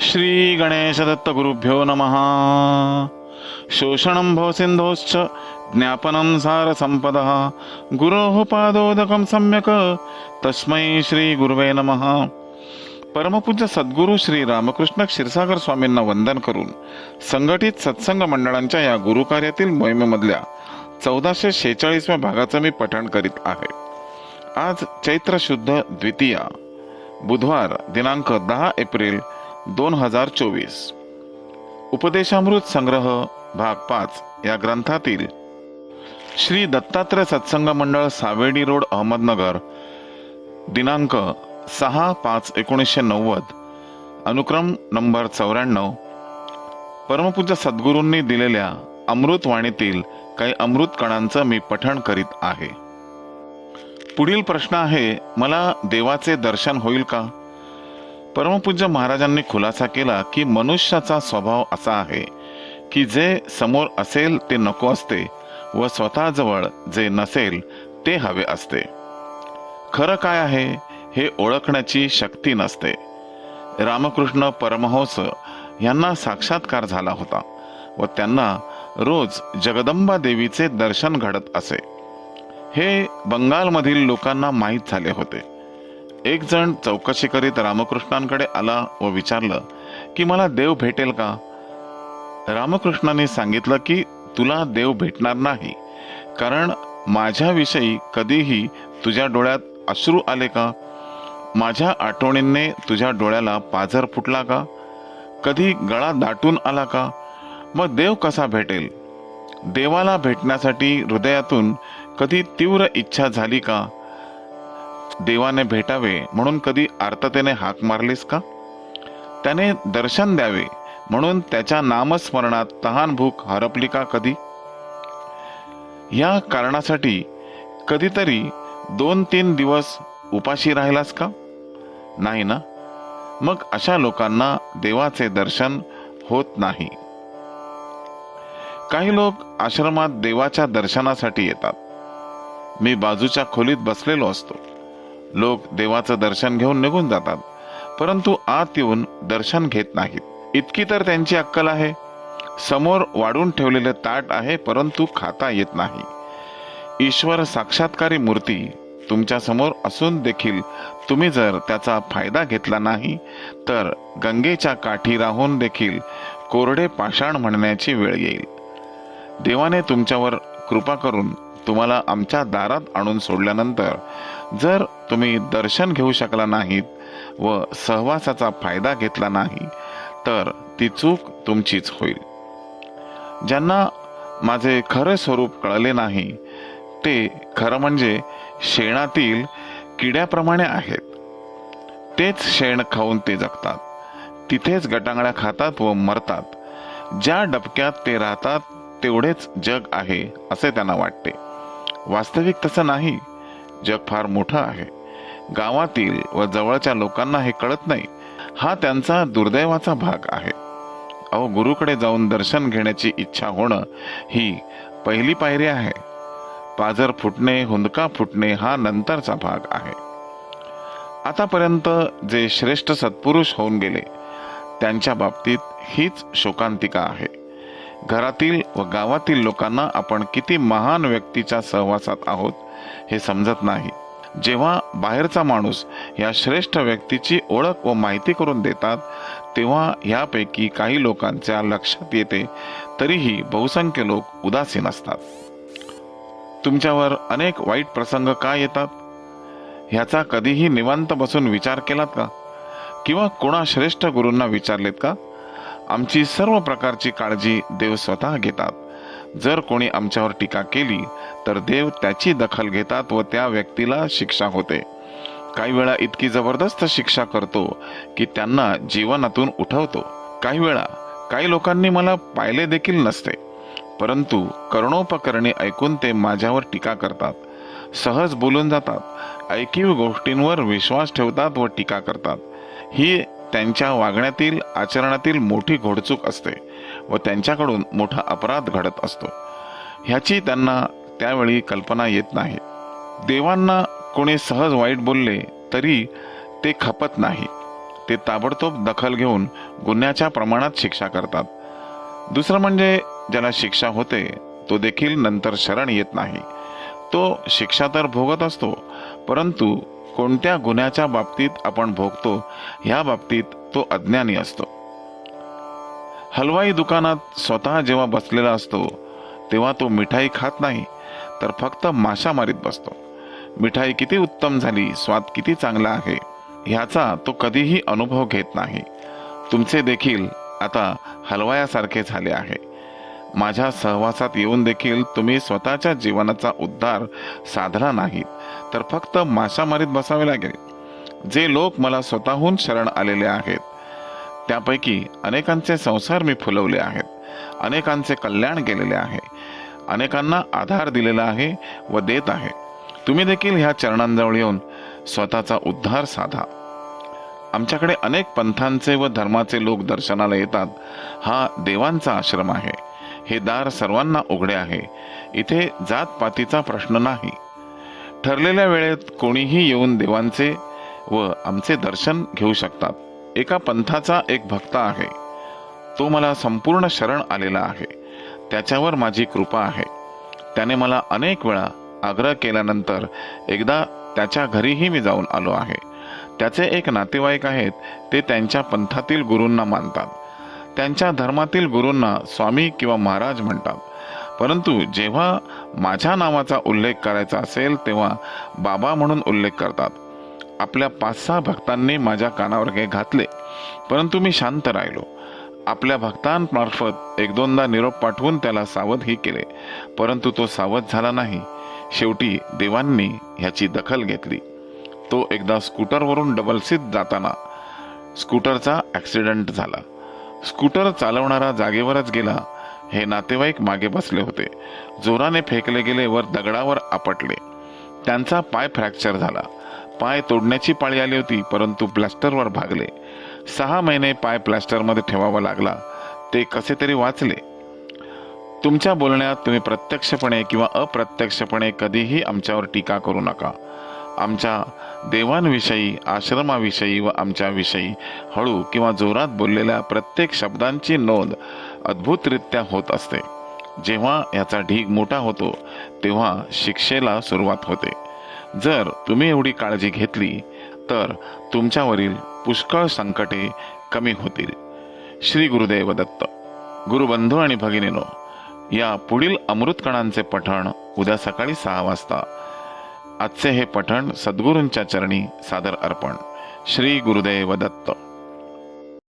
श्री गणेश दत्त गुरुभ्यो नमः। शोषणं भवसिन्धोश्च ज्ञापनं सारसम्पदः। गुरोः पादोदकं सम्यक्। तस्मै श्रीगुरुवे नमः। परमपूज्य सद्गुरू श्री रामकृष्ण क्षीरसागर स्वामींना वंदन करून संघटित सत्संग मंडळांच्या या गुरुकार्यातील मोहिमेमधल्या चौदाशे शेहेचाळीसव्या भागाचं मी पठण करीत आहे. आज चैत्र शुद्ध द्वितीया बुधवार दिनांक दहा एप्रिल दोन हजार चोवीस. उपदेशामृत संग्रह भाग पाच या ग्रंथातील श्री दत्तात्रय सत्संग मंडळ सावेडी रोड अहमदनगर दिनांक सहा पाच एकोणीसशे नव्वद अनुक्रम नंबर चौऱ्याण्णव. परमपूज्य सद्गुरूंनी दिलेल्या अमृतवाणीतील काही अमृत कणांचं मी पठण करीत आहे. पुढील प्रश्न आहे मला देवाचे दर्शन होईल का? परमपूज्य महाराजांनी खुलासा केला की मनुष्याचा स्वभाव असा आहे की जे समोर असेल ते नको असते व स्वतःजवळ जे नसेल ते हवे असते. खरं काय आहे हे ओळखण्याची शक्ती नसते. रामकृष्ण परमहंस यांना साक्षात्कार झाला होता व त्यांना रोज जगदंबा देवीचे दर्शन घडत असे. हे बंगालमधील लोकांना माहीत झाले होते. एक जण चौकशी करीत रामकृष्णांकडे आला व विचारलं की मला देव भेटेल का? रामकृष्णाने सांगितलं की तुला देव भेटणार नाही. कारण माझ्याविषयी कधीही तुझ्या डोळ्यात अश्रू आले का? माझ्या आठवणींनी तुझ्या डोळ्याला पाझर फुटला का? कधी गळा दाटून आला का? मग देव कसा भेटेल? देवाला भेटण्यासाठी हृदयातून कधी तीव्र इच्छा झाली का? देवाने भेटावे म्हणून कधी आर्ततेने हाक मारलीस का? त्याने दर्शन द्यावे म्हणून त्याच्या नामस्मरणात तहान भूक हरपली का कधी? या कारणासाठी कधीतरी दोन तीन दिवस उपाशी राहिलास का? नाही ना? मग अशा लोकांना देवाचे दर्शन होत नाही. काही लोक आश्रमात देवाच्या दर्शनासाठी येतात. मी बाजूच्या खोलीत बसलेलो असतो. लोक देवाचं दर्शन घेऊन निघून जातात. परंतु आत येऊन दर्शन घेत नाहीत. इतकी तर त्यांची अक्कल आहे. समोर वाढून ठेवलेले ताट आहे परंतु खाता येत नाही. ईश्वर साक्षात्कारी मूर्ती तुमच्यासमोर असून देखील तुम्ही जर त्याचा फायदा घेतला नाही तर गंगेच्या काठी राहून देखील कोरडे पाषाण म्हणण्याची वेळ येईल. देवाने तुमच्यावर कृपा करून तुम्हाला आमच्या दारात आणून सोडल्यानंतर जर तुम्ही दर्शन घेऊ शकला नाहीत व सहवासाचा फायदा घेतला नाही तर ती चूक तुमचीच होईल. ज्यांना माझे खरे स्वरूप कळले नाही ते खरं म्हणजे शेणातील किड्याप्रमाणे आहेत. तेच शेण खाऊन ते जगतात तिथेच गटांगळ्या खातात व मरतात. ज्या डबक्यात ते राहतात तेवढेच जग आहे असे त्यांना वाटते. वास्तविक तसं नाही. जग फार मोठं आहे. गावातील व जवळच्या लोकांना हे कळत नाही. हा त्यांचा दुर्दैवाचा भाग आहे. अहो गुरुकडे जाऊन दर्शन घेण्याची इच्छा होणं ही पहिली पायरी आहे. पाजर फुटणे हुंदका फुटणे हा नंतरचा भाग आहे. आतापर्यंत जे श्रेष्ठ सत्पुरुष होऊन गेले त्यांच्या बाबतीत हीच शोकांतिका आहे. घरातील व गावातील लोकांना आपण किती महान व्यक्तीच्या सहवासात आहोत हे समजत नाही. जेव्हा बाहेरचा माणूस या श्रेष्ठ व्यक्तीची ओळख व माहिती करून देतात तेव्हा ह्यापैकी काही लोकांच्या लक्षात येते तरीही बहुसंख्य लोक उदासीन असतात. तुमच्यावर अनेक वाईट प्रसंग का येतात? ह्याचा कधीही निवांत बसून विचार केलात का? किंवा कोणा श्रेष्ठ गुरूंना विचारलेत का? आमची सर्व प्रकारची काळजी देव स्वतः घेतात. जर कोणी आमच्यावर टीका केली तर देव त्याची दखल घेतात व त्या व्यक्तीला शिक्षा होते. काही वेळा इतकी जबरदस्त शिक्षा करतो की त्यांना जीवनातून उठवतो. काही वेळा काही लोकांनी मला पाहिले देखील नसते. परंतु करणोपकरणे ऐकून ते माझ्यावर टीका करतात. सहज बोलून जातात. ऐकीव गोष्टींवर विश्वास ठेवतात व टीका करतात. ही त्यांच्या वागण्यातील आचरणातील मोठी घोडचूक असते व त्यांच्याकडून मोठा अपराध घडत असतो. ह्याची त्यांना त्यावेळी कल्पना येत नाही. देवांना कोणी सहज वाईट बोलले तरी ते खपत नाही. ते ताबडतोब दखल घेऊन गुन्ह्याच्या प्रमाणात शिक्षा करतात. दुसरं म्हणजे ज्याला शिक्षा होते तो देखील नंतर शरण येत नाही. तो शिक्षा तर भोगत असतो परंतु कोणत्या गुन्ह्याच्या बाबतीत आपण भोगतो ह्या बाबतीत तो अज्ञानी असतो. हलवाई दुकानात स्वतः जेव्हा बसलेला असतो तेव्हा तो मिठाई खात नाही तर फक्त माशा मारीत बसतो. मिठाई किती उत्तम झाली स्वाद किती चांगला आहे ह्याचा तो कधीही अनुभव घेत नाही. तुमचे देखील आता हलवायासारखे झाले आहे. माझ्या सहवासात येऊन देखील तुम्ही स्वतःच्या जीवनाचा उद्धार साधला नाहीत तर फक्त माशामारीत बसावे लागेल. जे लोक मला स्वतःहून शरण आलेले आहेत त्यापैकी अनेकांचे संसार मी फुलवले आहेत अनेकांचे कल्याण केलेले आहे अनेकांना आधार दिलेला आहे व देत आहे. तुम्ही देखील ह्या चरणांजवळ येऊन स्वतःचा उद्धार साधा. आमच्याकडे अनेक पंथांचे व धर्माचे लोक दर्शनाला येतात. हा देवांचा आश्रम आहे. हे दार सर्वांना उघडे आहे. इथे जातपातीचा प्रश्न नाही. ठरलेल्या वेळेत कोणीही येऊन देवांचे व आमचे दर्शन घेऊ शकतात. एका पंथाचा एक भक्त आहे. तो मला संपूर्ण शरण आलेला आहे. त्याच्यावर माझी कृपा आहे. त्याने मला अनेक वेळा आग्रह केल्यानंतर एकदा त्याच्या घरीही मी जाऊन आलो आहे. त्याचे एक नातेवाईक आहेत ते त्यांच्या पंथातील गुरूंना मानतात. त्यांच्या धर्मातील गुरूंना स्वामी किंवा महाराज म्हणतात. परंतु जेव्हा माझ्या नावाचा उल्लेख करायचा असेल तेव्हा बाबा म्हणून उल्लेख करतात. आपल्या पाच सहा भक्तांनी माझ्या कानावर काही घातले परंतु मी शांत राहिलो. आपल्या भक्तांमार्फत एक दोनदा निरोप पाठवून त्याला सावधही केले परंतु तो सावध झाला नाही. शेवटी देवांनी ह्याची दखल घेतली. तो एकदा स्कूटरवरून डबल सीट जाताना स्कूटरचा ॲक्सिडेंट झाला. स्कूटर चालवणारा जागेवरच गेला. हे नातेवाईक मागे बसले होते. जोराने फेकले गेले वर दगडावर आपटले. त्यांचा पाय फ्रॅक्चर झाला. पाय तोडण्याची पाळी आली होती परंतु प्लॅस्टरवर भागले. सहा महिने पाय प्लॅस्टरमध्ये ठेवावा लागला. ते कसे तरी वाचले. तुमच्या बोलण्यात तुम्ही प्रत्यक्षपणे किंवा अप्रत्यक्षपणे कधीही आमच्यावर टीका करू नका. आमच्या देवांविषयी आश्रमाविषयी व आमच्याविषयी हळू किंवा जोरात बोललेल्या प्रत्येक शब्दांची नोंद अद्भुतरित्या होत असते. जेव्हा याचा ढीग मोठा होतो तेव्हा शिक्षेला सुरुवात होते. जर तुम्ही एवढी काळजी घेतली तर तुमच्यावरील पुष्कळ संकटे कमी होतील. श्री गुरुदेव दत्त गुरुबंधू आणि भगिनीनो या पुढील अमृतकणांचे पठण उद्या सकाळी सहा वाजता आजचे हे पठण सद्गुरूंच्या चरणी सादर अर्पण. श्री गुरुदेव दत्त.